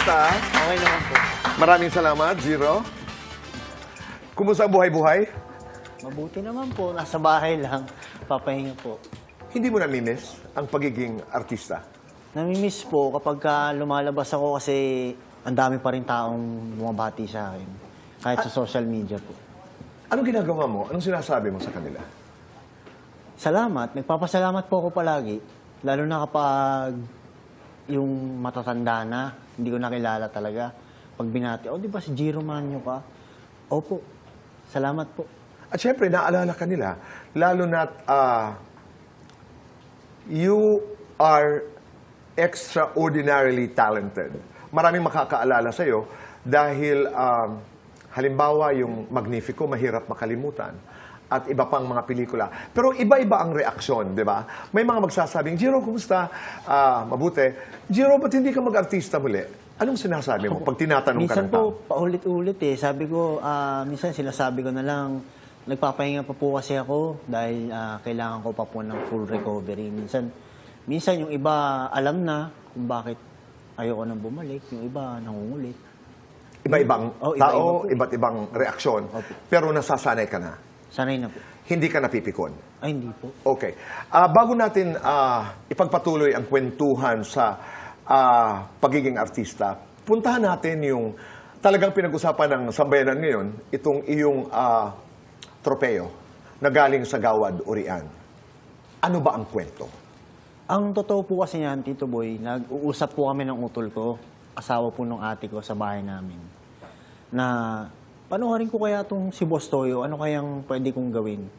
kumusta? Okay naman po. Maraming salamat, Zero. Kumusta ang buhay-buhay? Mabuti naman po. Nasa bahay lang. Papahinga po. Hindi mo namimiss ang pagiging artista? Namimiss po kapag ka lumalabas ako kasi ang dami pa rin taong bumabati sa akin. Kahit sa social media po. Anong ginagawa mo? Anong sinasabi mo sa kanila? Salamat. Nagpapasalamat po ako palagi. Lalo na kapag yung matatanda na, hindi ko nakilala talaga. Pag binati, oh, di ba si Giro Manyo ka? Opo. Salamat po. At syempre, naalala ka nila, lalo na you are extraordinarily talented. Maraming makakaalala sa'yo dahil um, halimbawa yung Magnifico, mahirap makalimutan at iba pang mga pelikula. Pero iba-iba ang reaksyon, di ba? May mga magsasabing, Jiro, kumusta? Ah, mabuti. Jiro, ba't hindi ka mag-artista muli? Anong sinasabi mo pag tinatanong ka Minsan ng tao? po, paulit-ulit eh. Sabi ko, ah, minsan sinasabi ko na lang, nagpapahinga pa po kasi ako dahil ah, kailangan ko pa po ng full recovery. Minsan, minsan yung iba alam na kung bakit ayoko nang bumalik. Yung iba nangungulit. Iba-ibang Oh, iba-iba tao, po. iba't ibang reaksyon. Pero nasasanay ka na. Sanay na po. Hindi ka napipikon. Ay, hindi po. Okay. Ah, bago natin ah, ipagpatuloy ang kwentuhan sa ah, pagiging artista, puntahan natin yung talagang pinag-usapan ng sambayanan ngayon, itong iyong ah, tropeo na galing sa Gawad Urian. Ano ba ang kwento? Ang totoo po kasi niyan, Tito Boy, nag-uusap po kami ng utol ko, asawa po ng ate ko sa bahay namin, na panuharin ko kaya itong si Boss Toyo, ano kayang pwede kong gawin?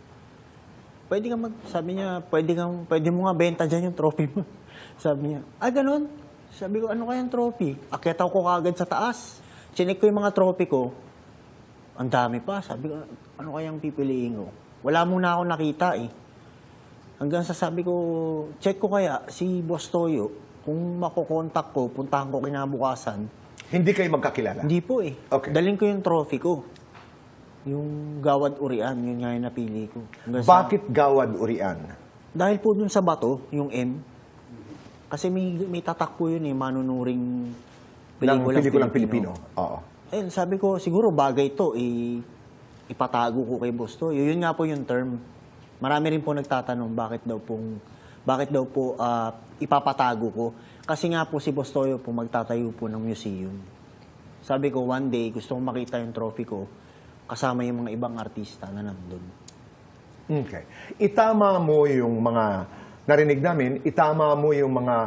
Pwede ka mag, sabi niya, pwede, kang, pwede mo nga benta dyan yung trophy mo. sabi niya, ah, ganun? Sabi ko, ano kayang trophy? Akyataw ko kagad sa taas. Chinik ko yung mga trophy ko. Ang dami pa. Sabi ko, ano kayang pipiliin ko? Wala muna ako nakita eh. Hanggang sa sabi ko, check ko kaya si Boss Toyo, kung makokontak ko, puntahan ko kinabukasan. Hindi kayo magkakilala? Hindi po eh. Okay. Daling ko yung trophy ko. Yung Gawad Urian, yun nga yung napili ko. Hanggang sa- Bakit Gawad Urian? Dahil po dun sa bato, yung M. Kasi may, may tatak po yun eh, manunuring Ng pelikulang, Pilipino. Oo. Ayun, sabi ko, siguro bagay to, eh, ipatago ko kay Boss to. Yun nga po yung term. Marami rin po nagtatanong bakit daw pong, bakit daw po ah, ipapatago ko. Kasi nga po si Boss Toyo po magtatayo po ng museum. Sabi ko, one day, gusto kong makita yung trophy ko kasama yung mga ibang artista na nandun. Okay. Itama mo yung mga narinig namin, itama mo yung mga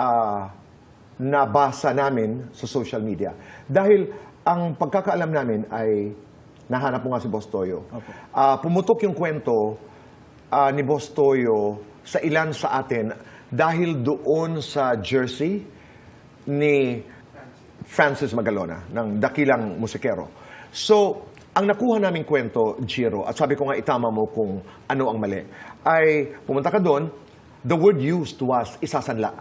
ah, nabasa namin sa social media. Dahil ang pagkakaalam namin ay nahanap mo nga si Boss Toyo. Opo. Ah, pumutok yung kwento ah, ni Boss Toyo sa ilan sa atin dahil doon sa jersey ni Francis Magalona ng dakilang musikero. So, ang nakuha naming kwento, Jiro, at sabi ko nga itama mo kung ano ang mali, ay pumunta ka doon, the word used was isasanla.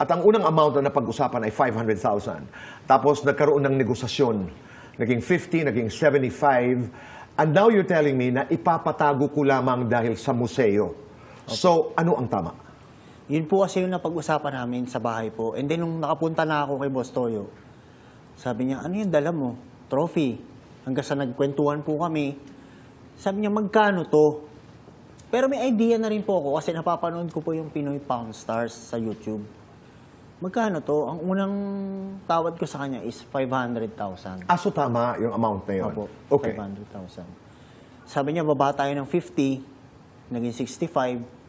At ang unang amount na napag-usapan ay 500,000. Tapos nagkaroon ng negosasyon. Naging 50, naging 75. And now you're telling me na ipapatago ko lamang dahil sa museo. So, ano ang tama? Yun po kasi yung napag-usapan namin sa bahay po. And then, nung nakapunta na ako kay Boss Toyo, sabi niya, ano yung dala mo? Trophy. Hanggang sa nagkwentuhan po kami, sabi niya, magkano to? Pero may idea na rin po ako kasi napapanood ko po yung Pinoy Pound Stars sa YouTube. Magkano to? Ang unang tawad ko sa kanya is 500,000. Aso tama yung amount na yun. Opo, Okay. 500,000. Sabi niya, baba tayo ng 50, naging 65,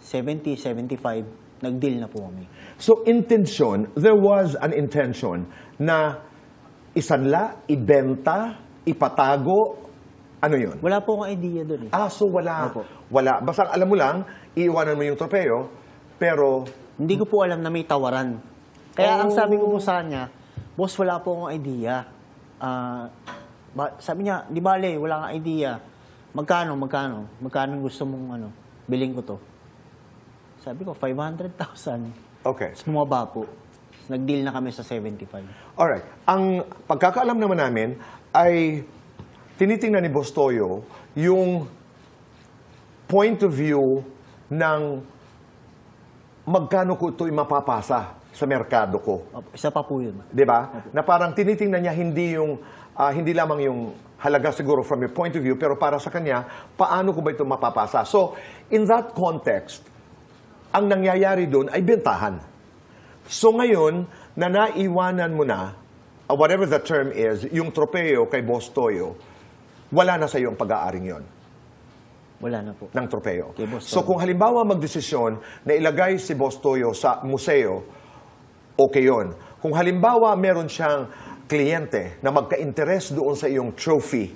70, 75, nag-deal na po kami. So, intention, there was an intention na isanla, ibenta, ipatago, ano yun? Wala po akong idea doon eh. Ah, so wala. Opo. Wala. Basta alam mo lang, iiwanan mo yung tropeo, pero Hindi ko po alam na may tawaran. Kaya ang Oh. sabi ko po sa kanya, boss, wala po akong idea. Ba- sabi niya, di bale, wala kang idea. Magkano, magkano? Magkano gusto mong ano, biling ko to? Sabi ko, 500,000. okay. Tapos bumaba po. Nag-deal na kami sa 75. Alright. Ang pagkakaalam naman namin ay tinitingnan ni Boss Toyo yung point of view ng magkano ko ito mapapasa sa merkado ko. Opo, isa pa po yun. 'di ba? Na parang tinitingnan niya hindi yung ah, hindi lamang yung halaga siguro from your point of view, pero para sa kanya, paano ko ba ito mapapasa? So, in that context, ang nangyayari doon ay bentahan. So ngayon, na naiwanan mo na, uh, whatever the term is, yung tropeo kay Boss Toyo, wala na sa iyo ang pag-aaring yon Wala na po. ng tropeo. Kay Boss So Toyo. kung halimbawa magdesisyon na ilagay si Boss Toyo sa museo, okay yon. Kung halimbawa meron siyang kliyente na magka-interest doon sa iyong trophy,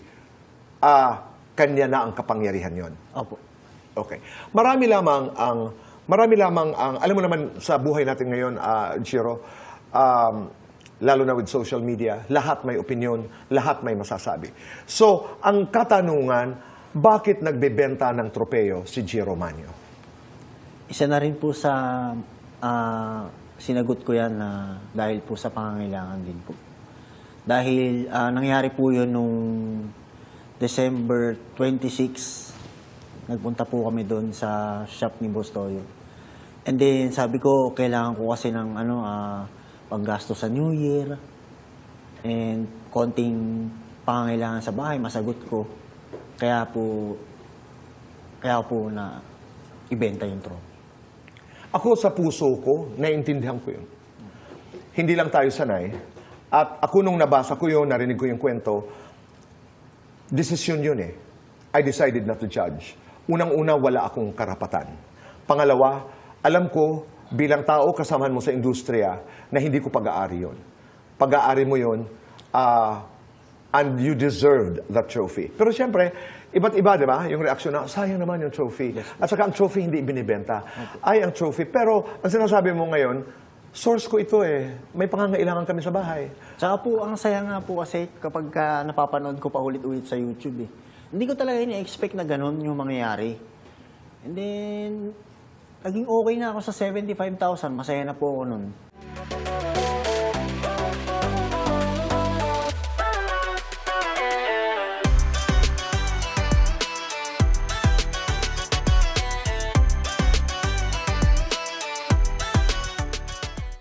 ah kanya na ang kapangyarihan yon. Opo. Okay. Marami lamang ang marami lamang ang alam mo naman sa buhay natin ngayon, ah Jiro, um, lalo na with social media, lahat may opinion, lahat may masasabi. So, ang katanungan, bakit nagbebenta ng tropeo si Jiro Manio? Isa na rin po sa ah, sinagot ko yan na dahil po sa pangangailangan din po. Dahil ah, nangyari po yun nung December 26, nagpunta po kami doon sa shop ni Boss Toyo. And then sabi ko, kailangan ko kasi ng ano, ah, panggasto sa New Year and konting pangangailangan sa bahay, masagot ko. Kaya po, kaya po na ibenta yung trophy. Ako sa puso ko, naiintindihan ko yun. Hindi lang tayo sanay. At ako nung nabasa ko yun, narinig ko yung kwento, desisyon yun eh. I decided not to judge. Unang-una, wala akong karapatan. Pangalawa, alam ko bilang tao kasamahan mo sa industriya na hindi ko pag-aari yun. Pag-aari mo yun, ah, and you deserved that trophy. Pero siyempre, iba't iba, di ba? Yung reaksyon na, sayang naman yung trophy. At saka ang trophy hindi binibenta. Ay, ang trophy. Pero ang sinasabi mo ngayon, source ko ito eh. May pangangailangan kami sa bahay. Tsaka po, ang saya nga po kasi kapag ka napapanood ko pa ulit-ulit sa YouTube eh. Hindi ko talaga ini-expect na ganun yung mangyayari. And then, naging okay na ako sa 75,000. Masaya na po ako nun.